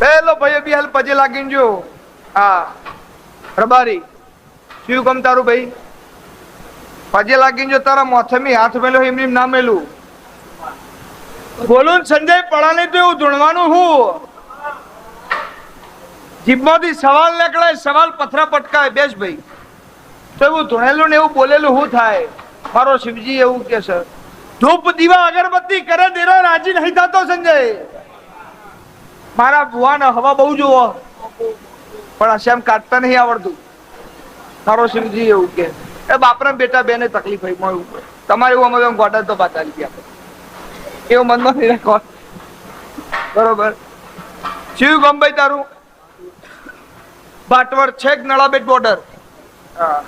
પેલો ભાઈ બી હાલ પજે લાગીને જો. હા. રબારી શું કમ તારું ભાઈ? પજે લાગીને જો તારા મોથમી હાથ મેલો એમની ના મેલું. બોલું સંજય પડાને તો એવું ધૂણવાનું હું? જીભમાંથી સવાલ નીકળે સવાલ પથરા પટકાય, બેસ ભાઈ. તો એવું ધૂણેલું ને એવું બોલેલું શું થાય? મારો શિવજી એવું કે સર ધૂપ દીવા અગરબત્તી કરે, દેરો રાજી નહીં થતો સંજય. મારા ભુવાને હવા બહુ જોવો પણ અશ્યામ કાઢતા નહીં આવડતું. શિવજી એવું કે. એ બાપરા બેટા બેને તકલીફ હોય મળ્યું તમારે એવું અમે ગોડા તો બાતાલી ગયા એવું મનમાં નહીં રાખો બરોબર. શિવ ગંભાઈ તારું. ભાટવર છેક નળાબેટ બોર્ડર? હા.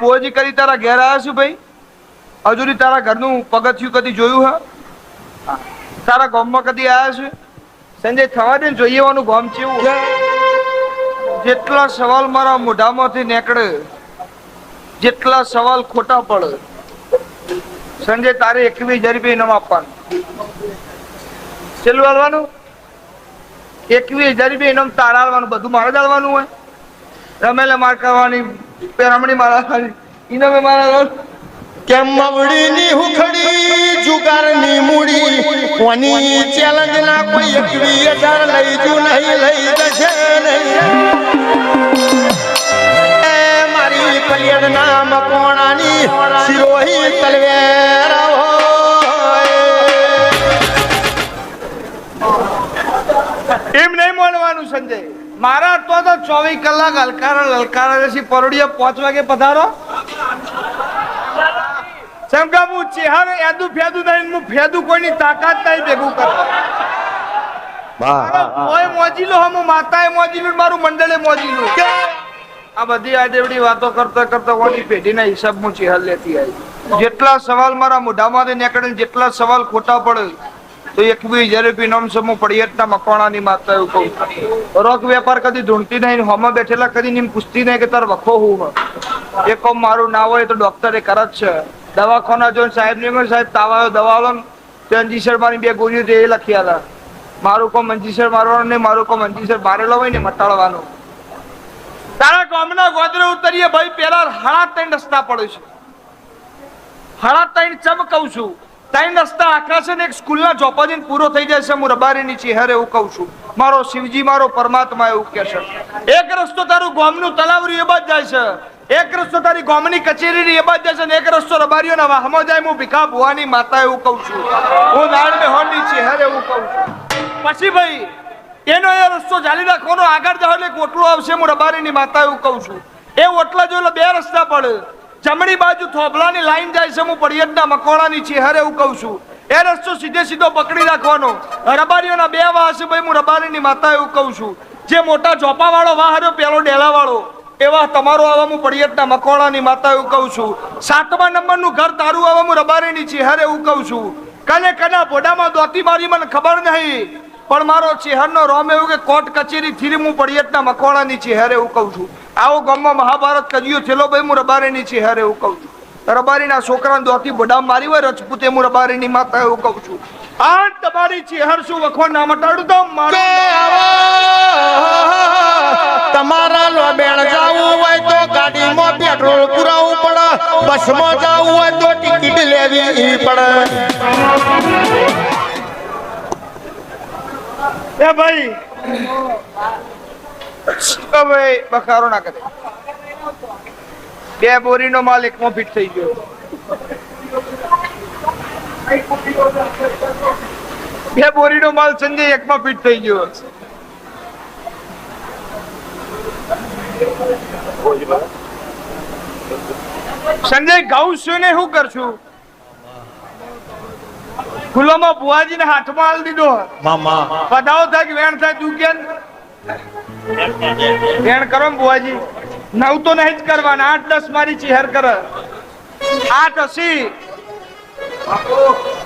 ભુવાજી કરી તારા ઘેર આવ્યા છું ભાઈ? હજુ તારા ઘરનું પગથિયું કદી જોયું હા. તારા ગામમાં કદી આવ્યા છે? સંજય થવા દે જોઈએ એવાનું ગામ કેવું જેટલા સવાલ મારા મોઢામાંથી નીકળે જેટલા સવાલ ખોટા પડે સંજય તારે એકવીસ હજાર રૂપિયા ઇનામ આપવાનું. છેલ્લું હાલવાનું? એકવીસ હજાર રૂપિયા ઇનામ તારા હાલવાનું બધું મારે જ હાલવાનું હોય. રમેલે માર કરવાની પેરામણી મારા ઇનામે મારા. કેમ મવડીની હુખડી? જુગારની મૂડી કોની ચેલેન્જ ના કોઈ એકવી હજાર લઈ જુ નહીં, લઈ જશે નહીં. મારી કલ્યાણ નામ કોણાની સિરોહી તલવેર એમ નહીં માનવાનું, સંજય. મારા તો તો ચોવીસ કલાક હલકારા હલકારા પરોડિયા પાંચ વાગે પધારો. સમકા હું ચેહારો એદું ફેદું નહીં હું ફેદું કોઈની તાકાત નહીં ભેગું કરું. ઓય મોજી લો હમ માતાએ મોજી લો મારું મંડળે મોજીલું આ બધી આડેવડી વાતો કરતા કરતા ઓની પેઢીના હિસાબ હું ચેહર લેતી આવી. જેટલા સવાલ મારા મોઢામાંથી નીકળે જેટલા સવાલ ખોટા પડે તો એકવીસ હજાર રૂપિયા નામ સમૂહ પડિયતના મકવાણાની માતા એવું કહું. રોક વેપાર કદી ઢૂંઢતી નહીં હોમાં બેઠેલા કદી નીમ પૂછતી નહીં કે તાર વખો હું એ કોમ મારું ના હોય તો ડોક્ટર એ કરે જ છે. દવાખાના જોઈને સાહેબ ને સાહેબ તાવ આવ્યો દવા ને તે અંજીસર મારી બે ગોળીઓ એ લખી આલા મારું કોમ અંજીસર મારવાનું નહીં મારું કોમ અંજીસર મારેલો હોય ને મટાડવાનું તારા ગામના ગોદરે ઉતરીએ ભાઈ, પેલા હળા ત્રણ રસ્તા પડે છે. હળા ત્રણ ચમ કહું છું, ત્રણ રસ્તા આખા છે ને એક સ્કૂલના ચોપાજીને પૂરો થઈ જાય છે, હું રબારીની ચહેરે એવું કહું છું. મારો શિવજી, મારો પરમાત્મા એવું કે છે. એક રસ્તો તારું ગામનું તલાવરી એ બાદ જાય છે. એક રસ્તો તારી ગામની કચેરી એ બાજ જશે છે ને એક રસ્તો રબારીઓના વાહમાં જાય હું ભીખા ભુવાની માતા એવું કહું છું. હું નાળ મેહોરની ચહેરે એવું કહું છું. પછી ભાઈ, એનો એ રસ્તો ચાલી રાખવાનો આગળ જાવ એટલે ઓટલો આવશે, હું રબારીની માતા એવું કહું છું. એ ઓટલા જો બે રસ્તા પડે જમણી બાજુ થોભલાની લાઈન જાય છે, હું પડિયતના મકોડાની ચેહરે એવું કહું છું. એ રસ્તો સીધે સીધો પકડી રાખવાનો. રબારીઓના બે વાહ છે ભાઈ, હું રબારીની માતા એવું કહું છું. જે મોટા ચોપા વાળો વાહ રહ્યો પેલો ડેલા વાળો એવા તમારો આવા હું પડિયતના મકોડાની માતા એવું કહું છું. સાતમા નંબરનું ઘર તારું આવા હું રબારીની ચેહરે એવું કહું છું. કને કના ભોડામાં દોતી મારી મને ખબર નહીં. પણ મારો ચેહરનો રોમ એવું કે કોર્ટ કચેરી થી હું પડિયતના મકોડાની ચેહરે એવું કહું છું. આવો ગામમાં મહાભારત કજ્યું થેલો ભાઈ, હું રબારીની ચેહરે એવું કહું છું. રબારીના છોકરાને દોતી ભોડામ મારી હોય, રજપૂતે હું રબારીની માતા એવું કહું છું. આ તમારી ચેહર શું વખો ના મટાડું તો? મારો તમારા લોબેણ જાવું હોય તો ગાડીમાં પેટ્રોલ પુરાવવું પડે, બસમાં જાવું હોય તો ટિકિટ લેવી પડે. એ ભાઈ ભાઈ બખારો ના કરે. બે બોરીનો માલ એકમાં ફિટ થઈ ગયો. બે બોરીનો માલ સંજય એકમાં ફિટ થઈ ગયો. સંજય શું ને શું કરશું ખુલ્લામાં બુવાજીને હાથમાં હાલ દીધો. મામા. પધાવો થાય કે વેણ થાય તું કેમ? વેણ કરો ને બુવાજી નવ તો નહીં જ કરવાના. આઠ દસ મારી ચેહર કર. આઠ અસી.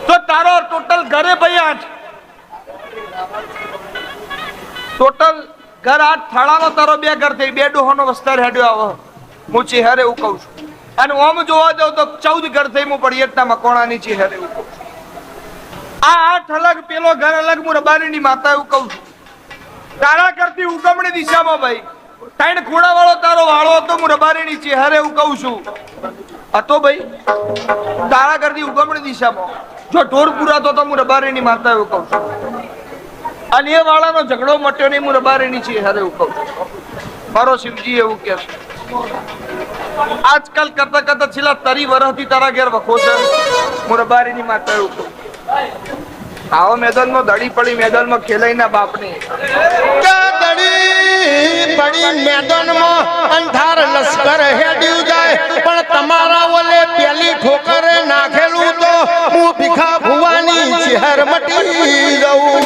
તો તારો ટોટલ ઘરે ભાઈ આઠ. ટોટલ ઘર આઠ થાળાનો તારો બે ઘર થઈ, બે ડોહાનો વસ્તાર હેડ્યો આવો. હું ચેહર એવું કહું છું. અને ઓમ જોવા જાઉં તો ચૌદ ઘર થઈ, હું પડિયતના મકોણાની ચેહર એવું કહું આ આઠ અલગ, પેલો ઘર અલગ, હું રબારીની માતા એવું કહું છું. તારા કરતી ઉગમણી દિશામાં ભાઈ, ત્રણ ખૂણા વાળો તારો વાળો હતો, હું રબારીની ચેહરે એવું કહું છું. હતો ભાઈ, તારા કરતી ઉગમણી દિશામાં. જો ઢોર પૂરા તો હું રબારીની માતા એવું કહું છું. અને એ વાળાનો ઝઘડો મટ્યો નહીં હું રબારીની ચેહરે એવું કહું મારો શિવજી એવું કે આજકાલ કરતા કરતા છેલ્લા તરી વર્ષથી તારા ઘેર વખો છે. હું રબારીની માતા કહું આવો મેદાનમાં દડી પડી મેદાનમાં ખેલાઈ ના બાપની. દડી પડી મેદાનમાં અંધાર લશ્કર હેડ્યું જાય. પણ તમારા ઓલે પેલી ઠોકરે નાખેલું તો હું ભીખા ભુવાની ચહેર મટી જઉં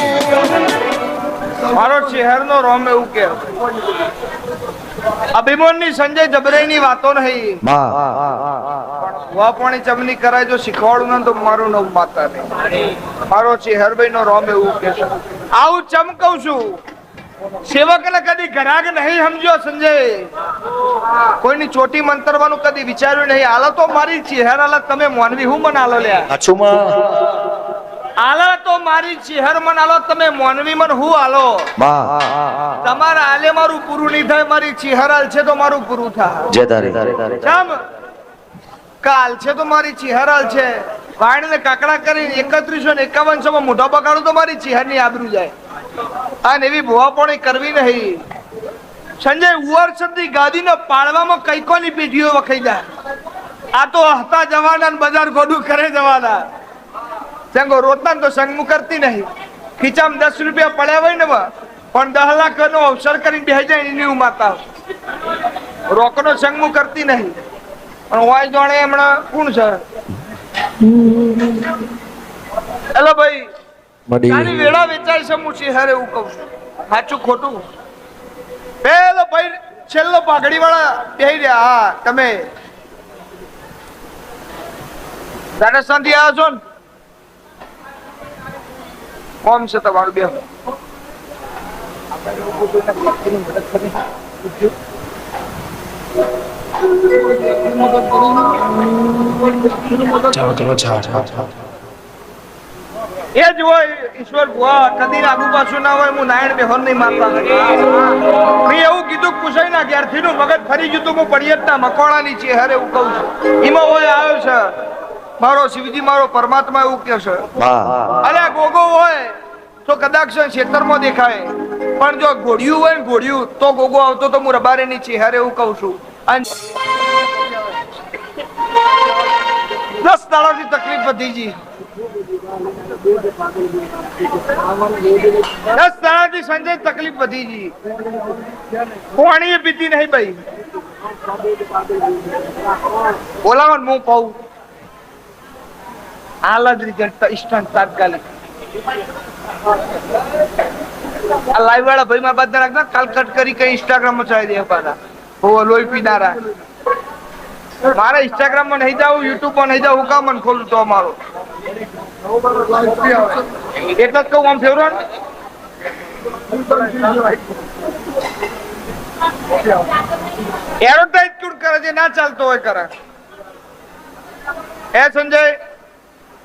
મારો શહેરનો રોમ એવું કે અભિમન્યુ સંજય જબરેની વાતો નહીં. વા પાણી ચમની કરાય જો શીખવાડું ને તો મારું નવ માતા નહીં. મારો ચેહરભાઈ નો રોમ એવું કે આવું ચમકવું છું. સેવકને કદી ઘરાક નહીં સમજ્યો સંજય. કોઈની ચોટી મંતરવાનું કદી વિચાર્યું નહીં. આલા તો મારી ચહેરા તમે મોનવી. હું મને આલો લ્યા આલા તો મારી ચહેર મન આલો તમે મોનવી મન હું આલો? તમારા આલે મારું પૂરું નહીં થાય મારી ચેહરાલ છે તો મારું પૂરું થાય. ચમ કાલ છે તો મારી ચેહરાલ છે. વાણને કાકડા કરીને એકત્રીસો ને એકાવનસો માં મોઢા બગાડું તો મારી ચહેરની આબરૂ જાય. અને એવી ભોવાપણી કરવી નહીં. સંજય ઉવર શબ્દી ગાદીને પાડવામાં કઈ કોની પેઢીઓ વખાઈ જાય? આ તો હતા જવાના બજાર ગોડું કરે જવાના. સંગો રોતા તો સંગ કરતી નહીં. ખીચામાં દસ રૂપિયા પડ્યા હોય ને પણ દહ લાખ નો અવસર કરીને બે જાય એની હું માતા. રોકનો સંગ કરતી નહીં. પણ વાય જાણે હમણાં કોણ છે? હેલો ભાઈ તારી વેળા વેચાય છે હું શહેર એવું કહું. છું સાચું ખોટું? પેલો ભાઈ છેલ્લો પાઘડી વાળા બેહી રહ્યા. હા તમે. દાદા થી આવ્યા છો ને? કોમ છે તમારું બે ચાલો ચાલો ચા એ જ હોય ઈશ્વર ભુવા કદી આગુ પાછું ના હોય હું નારાયણ બેહોર નહીં મારતા મેં એવું કીધું કે પૂછાય ના ક્યારથી નું મગજ ફરી ગયું તું ના મકોડા ની છે હરે એવું કહું છું. એમાં હોય આવ્યો છે. મારો શિવજી મારો પરમાત્મા એવું કે છે. અરે ગોગો હોય તો કદાચ ક્ષેત્રમાં દેખાય. પણ જો ઘોડિયું હોય ને ઘોડિયું તો ગોગો આવતો તો હું રબારેની ની ચેહરે એવું કહું છું. અને દસ દાડાથી તકલીફ વધી જી દસ દાડાથી સંજય તકલીફ વધી જી કોણી પીતી નહીં ભાઈ. બોલાવો હું કહું. હાલ જ રિઝલ્ટ ઇન્સ્ટન્ટ તાત્કાલિક આ લાઈવ વાળા ભાઈ માં બધા રાખના કાલ કટ કરી કઈ ઇન્સ્ટાગ્રામમાં ચાલી દે પાછા હો લોહી પીનારા મારે ઇન્સ્ટાગ્રામમાં નહીં જાવું યુટ્યુબમાં નહીં જાવું કામ મને ખોલું તો મારો એટલે જ કહું આમ ફેવરો ને એડવર્ટાઇઝ કરે છે ના ચાલતો હોય કરે એ સંજય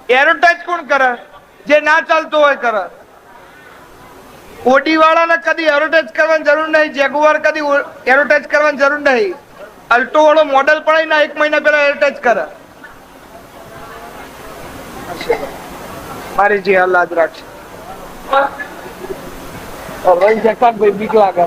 એડવર્ટાઇઝ કોણ કરે? જે ના ચાલતો હોય કરે. ઓડી વાળાને કદી એડવર્ટાઇઝ કરવાની જરૂર નહીં જેગુઆર કદી એડવર્ટાઇઝ કરવાની જરૂર નહીં. અલ્ટો વાળો મોડેલ પણ ના એક મહિના પહેલા એડવર્ટાઇઝ કરે. મારી જે હાલ યાદ રાખશે ભાઈ જગતાપ ભાઈ બીક લાગે.